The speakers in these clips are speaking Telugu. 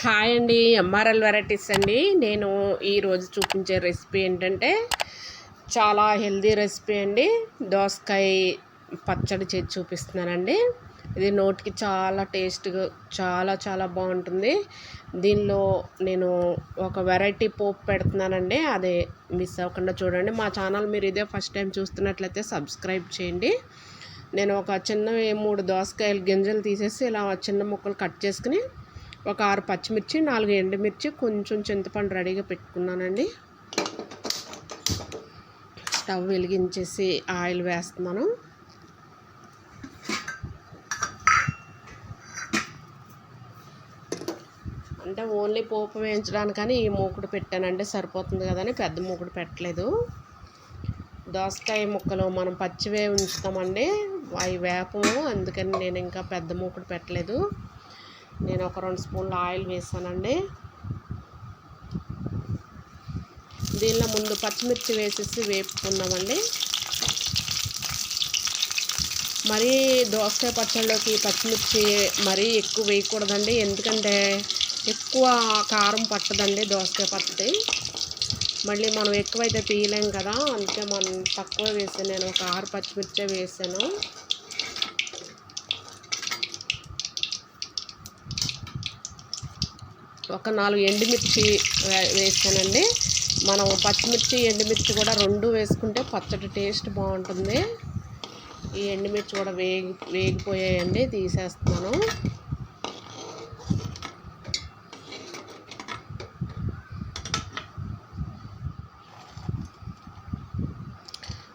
హాయ్ అండి ఎంఆర్ఎల్ వెరైటీస్ అండి. నేను ఈరోజు చూపించే రెసిపీ ఏంటంటే చాలా హెల్దీ రెసిపీ అండి. దోసకాయ పచ్చడి చేసి చూపిస్తున్నానండి. ఇది నోటికి చాలా టేస్ట్గా చాలా చాలా బాగుంటుంది. దీనిలో నేను ఒక వెరైటీ పోపు పెడుతున్నానండి. అదే మిస్ అవ్వకుండా చూడండి. మా ఛానల్ మీరు ఇదే ఫస్ట్ టైం చూస్తున్నట్లయితే సబ్స్క్రైబ్ చేయండి. నేను ఒక చిన్న మూడు దోసకాయలు గింజలు తీసేసి ఇలా చిన్న ముక్కలు కట్ చేసుకుని ఒక ఆరు పచ్చిమిర్చి నాలుగు ఎండుమిర్చి కొంచెం చింతపండు రెడీగా పెట్టుకున్నానండి. స్టవ్ వెలిగించేసి ఆయిల్ వేస్తున్నాను. అంటే ఓన్లీ పోపు వేయించడానికని ఈ మూకుడు పెట్టానండి సరిపోతుంది కదని పెద్ద మూకుడు పెట్టలేదు. దోసకాయ ముక్కలు మనం పచ్చివే ఉంచుతామండి అవి వేపము అందుకని నేను ఇంకా పెద్ద మూకుడు పెట్టలేదు. నేను ఒక రెండు స్పూన్ల ఆయిల్ వేసానండి. దీనిలో ముందు పచ్చిమిర్చి వేసేసి వేపుకున్నామండి మరీ దోసకాయ పచ్చళ్ళలోకి పచ్చిమిర్చి మరీ ఎక్కువ వేయకూడదండి. ఎందుకంటే ఎక్కువ కారం పట్టదండి దోసకాయ పచ్చడి. మళ్ళీ మనం ఎక్కువైతే తీయలేం కదా అందుకే మనం తక్కువ వేసాను. నేను ఒక ఆరు పచ్చిమిర్చే వేసాను. ఒక నాలుగు ఎండుమిర్చి వేసానండి. మనం పచ్చిమిర్చి ఎండుమిర్చి కూడా రెండు వేసుకుంటే పచ్చడి టేస్ట్ బాగుంటుంది. ఈ ఎండుమిర్చి కూడా వేగి వేగిపోయాయండి తీసేస్తున్నాను.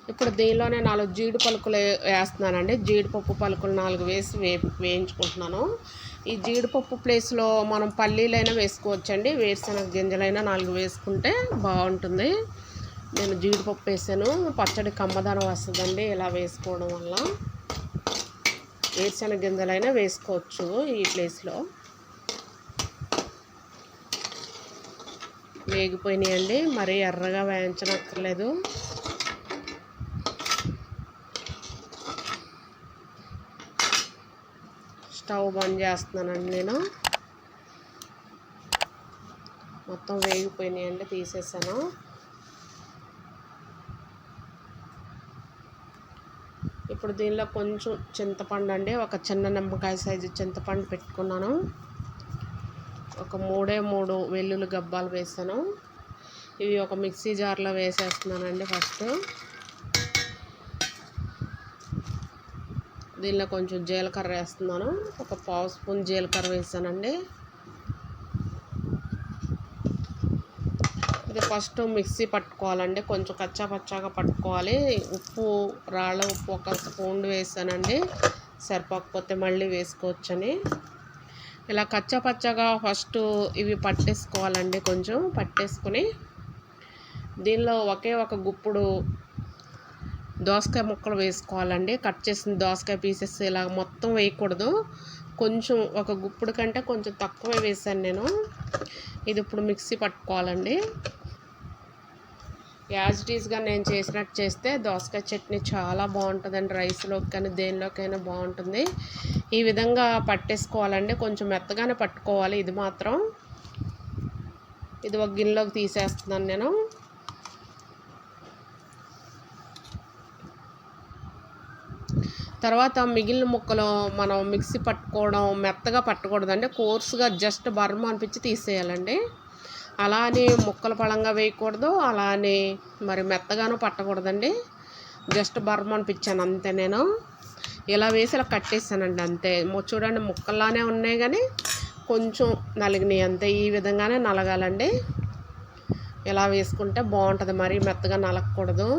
ఇప్పుడు దీనిలోనే నాలుగు జీడి పలుకులు వేస్తున్నానండి. జీడిపప్పు పలుకులు నాలుగు వేసి వే వేయించుకుంటున్నాను. ఈ జీడిపప్పు ప్లేస్లో మనం పల్లీలైనా వేసుకోవచ్చండి. వేరుశనగ గింజలైనా నాలుగు వేసుకుంటే బాగుంటుంది. నేను జీడిపప్పు వేసాను. పచ్చడి కమ్మదనం వస్తుందండి. ఇలా వేసుకోవడం వల్ల వేరుశనగ గింజలైనా వేసుకోవచ్చు ఈ ప్లేస్లో. వేగిపోయినాయండి. మరీ ఎర్రగా వేయించనక్కర్లేదు. స్టవ్ బంద్ చేస్తున్నానండి నేను. మొత్తం వేగిపోయినాయండి తీసేసాను. ఇప్పుడు దీనిలో కొంచెం చింతపండు అండి ఒక చిన్న నిమ్మకాయ సైజు చింతపండు పెట్టుకున్నాను. ఒక మూడే మూడు వెల్లుల్లి గబ్బాలు వేసాను. ఇవి ఒక మిక్సీ జార్లో వేసేస్తున్నానండి ఫస్ట్. దీనిలో కొంచెం జీలకర్ర వేస్తున్నాను. ఒక పావు స్పూన్ జీలకర్ర వేసానండి. ఇది ఫస్ట్ మిక్సీ పట్టుకోవాలండి. కొంచెం కచ్చా పచ్చాగా పట్టుకోవాలి. ఉప్పు రాళ్ళ ఉప్పు ఒక స్పూన్ వేసానండి. సరిపోకపోతే మళ్ళీ వేసుకోవచ్చని. ఇలా కచ్చా పచ్చగా ఫస్ట్ ఇవి పట్టేసుకోవాలండి కొంచెం. పట్టేసుకొని దీనిలో ఒకే ఒక గుప్పుడు దోసకాయ ముక్కలు వేసుకోవాలండి. కట్ చేసిన దోసకాయ పీసెస్ ఇలా మొత్తం వేయకూడదు. కొంచెం ఒక గుప్పుడు కంటే కొంచెం తక్కువే వేసాను నేను. ఇది ఇప్పుడు మిక్సీ పట్టుకోవాలండి. యాజ్ టీస్గా నేను చేసినట్టు చేస్తే దోసకాయ చట్నీ చాలా బాగుంటుందండి. రైస్లోకి కానీ దేనిలోకైనా బాగుంటుంది. ఈ విధంగా పట్టేసుకోవాలండి. కొంచెం మెత్తగానే పట్టుకోవాలి. ఇది మాత్రం. ఇది ఒక గిన్నెలోకి తీసేస్తున్నాను నేను. తర్వాత మిగిలిన ముక్కలు మనం మిక్సీ పట్టుకోవడం మెత్తగా పట్టకూడదండి కోర్సుగా జస్ట్ బర్మ అనిపించి తీసేయాలండి. అలా అని ముక్కలు పళంగా వేయకూడదు అలా అని మరి మెత్తగాను పట్టకూడదండి. జస్ట్ బర్మ అనిపించాను అంతే నేను. ఇలా వేసి ఇలా కట్టేసానండి అంతే. చూడండి ముక్కల్లానే ఉన్నాయి కానీ కొంచెం నలిగినాయి అంతే. ఈ విధంగానే నలగాలండి. ఇలా వేసుకుంటే బాగుంటుంది. మరీ మెత్తగా నలగకూడదు.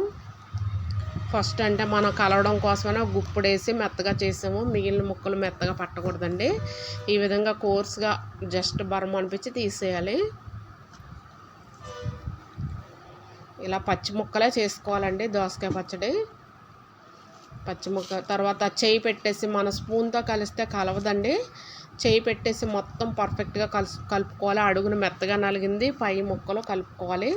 ఫస్ట్ అంటే మనం కలవడం కోసమైనా గుప్పుడేసి మెత్తగా చేసాము. మిగిలిన ముక్కలు మెత్తగా పట్టకూడదండి. ఈ విధంగా కోర్స్గా జస్ట్ బరం అనిపించి తీసేయాలి. ఇలా పచ్చి ముక్కలే చేసుకోవాలండి దోసకాయ పచ్చడి. పచ్చి ముక్క తర్వాత చేయి పెట్టేసి మన స్పూన్తో కలిస్తే కలవదండి. చేయి పెట్టేసి మొత్తం పర్ఫెక్ట్గా కలుసు కలుపుకోవాలి. అడుగును మెత్తగా నలిగింది పై ముక్కలు కలుపుకోవాలి.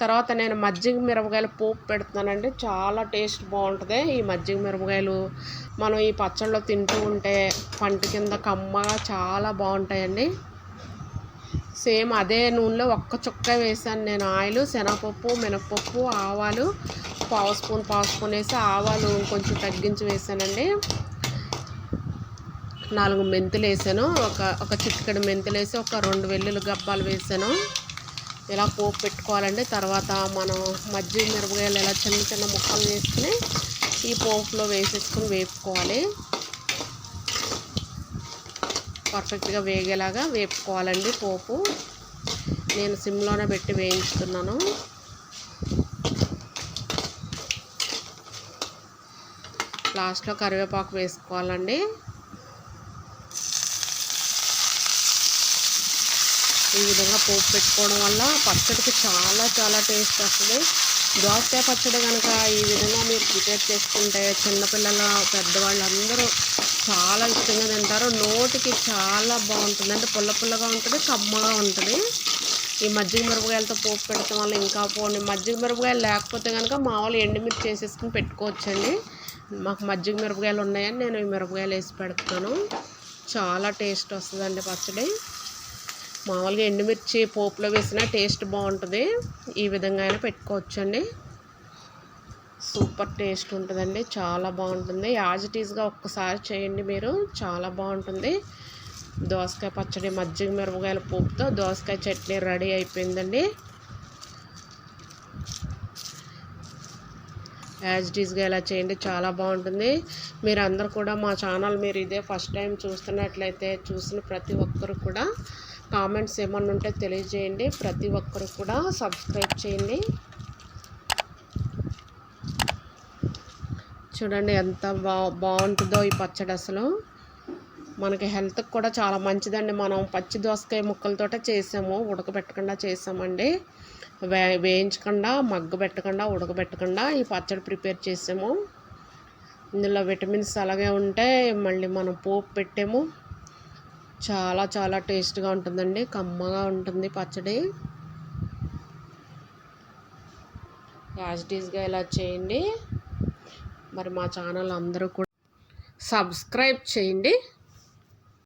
తర్వాత నేను మజ్జిగ మిరపకాయలు పోపు పెడుతున్నానండి. చాలా టేస్ట్ బాగుంటుంది. ఈ మజ్జిగ మిరపకాయలు మనం ఈ పచ్చళ్ళు తింటూ ఉంటే పంట కింద కమ్మగా చాలా బాగుంటాయండి. సేమ్ అదే నూనెలో ఒక్క చుక్క వేసాను నేను ఆయిల్ శనగపప్పు మినపప్పు ఆవాలు పావు స్పూన్ పావు స్పూన్ వేసి ఆవాలు కొంచెం తగ్గించి వేసానండి. నాలుగు మెంతులు వేసాను. ఒక ఒక చిటికెడు మెంతులు వేసి ఒక రెండు వెల్లుల్లి గబ్బాలు వేసాను. ఇలా పోపు పెట్టుకోవాలండి తర్వాత మనం మజ్జిగ మిరపకాయలు ఇలా చిన్న చిన్న ముక్కలు చేసుకుని ఈ పోపులో వేసేసుకుని వేపుకోవాలి. పర్ఫెక్ట్గా వేగేలాగా వేపుకోవాలండి పోపు. నేను సిమ్లోనే పెట్టి వేయించుతున్నాను. లాస్ట్లో కరివేపాకు వేసుకోవాలండి. ఈ విధంగా పోపు పెట్టుకోవడం వల్ల పచ్చడికి చాలా చాలా టేస్ట్ వస్తుంది. దోసకాయ పచ్చడి కనుక ఈ విధంగా మీరు ప్రిపేర్ చేసుకుంటే చిన్నపిల్లల పెద్దవాళ్ళందరూ చాలా ఇష్టంగా తింటారు. నోటికి చాలా బాగుంటుంది. అంటే పుల్ల పుల్లగా ఉంటుంది కమ్మగా ఉంటుంది. ఈ మజ్జిగ మిరపకాయలతో పోపు పెడతాం వల్ల ఇంకా పోనీ మజ్జిగ మిరపకాయలు లేకపోతే కనుక మామూలు ఎండుమిర్చి చేసేసుకుని పెట్టుకోవచ్చండి. మాకు మజ్జిగ మిరపకాయలు ఉన్నాయని నేను ఈ మిరపకాయలు వేసి పెడతాను. చాలా టేస్ట్ వస్తుందండి పచ్చడి. మామూలుగా ఎండుమిర్చి పోపులో వేసిన టేస్ట్ బాగుంటుంది. ఈ విధంగా అయినా పెట్టుకోవచ్చండి. సూపర్ టేస్ట్ ఉంటుందండి. చాలా బాగుంటుంది. యాజ్ ఇట్ ఈజ్గా ఒక్కసారి చేయండి మీరు. చాలా బాగుంటుంది. దోసకాయ పచ్చడి మజ్జిగ మిరపకాయల పోపుతో దోసకాయ చట్నీ రెడీ అయిపోయిందండి. యాజ్ ఇట్ ఇలా చేయండి. చాలా బాగుంటుంది. మీరు అందరు కూడా మా ఛానల్ మీరు ఇదే ఫస్ట్ టైం చూస్తున్నట్లయితే చూసిన ప్రతి ఒక్కరు కూడా కామెంట్స్ ఏమన్నా ఉంటే తెలియజేయండి. ప్రతి ఒక్కరు కూడా సబ్స్క్రైబ్ చేయండి. చూడండి ఎంత బా బాగుంటుందో ఈ పచ్చడి అసలు. మనకి హెల్త్కి కూడా చాలా మంచిదండి. మనం పచ్చి దోసకాయ ముక్కలతోటే చేసాము ఉడకబెట్టకుండా చేసామండి. వే వేయించకుండా మగ్గ పెట్టకుండా ఉడకబెట్టకుండా ఈ పచ్చడి ప్రిపేర్ చేసాము. ఇందులో విటమిన్స్ అలాగే ఉంటే మళ్ళీ మనం పోపు పెట్టాము. చాలా చాలా టేస్ట్గా ఉంటుందండి. కమ్మగా ఉంటుంది పచ్చడి. యాజిటీస్గా ఇలా చేయండి. మరి మా ఛానల్ అందరూ కూడా సబ్స్క్రైబ్ చేయండి.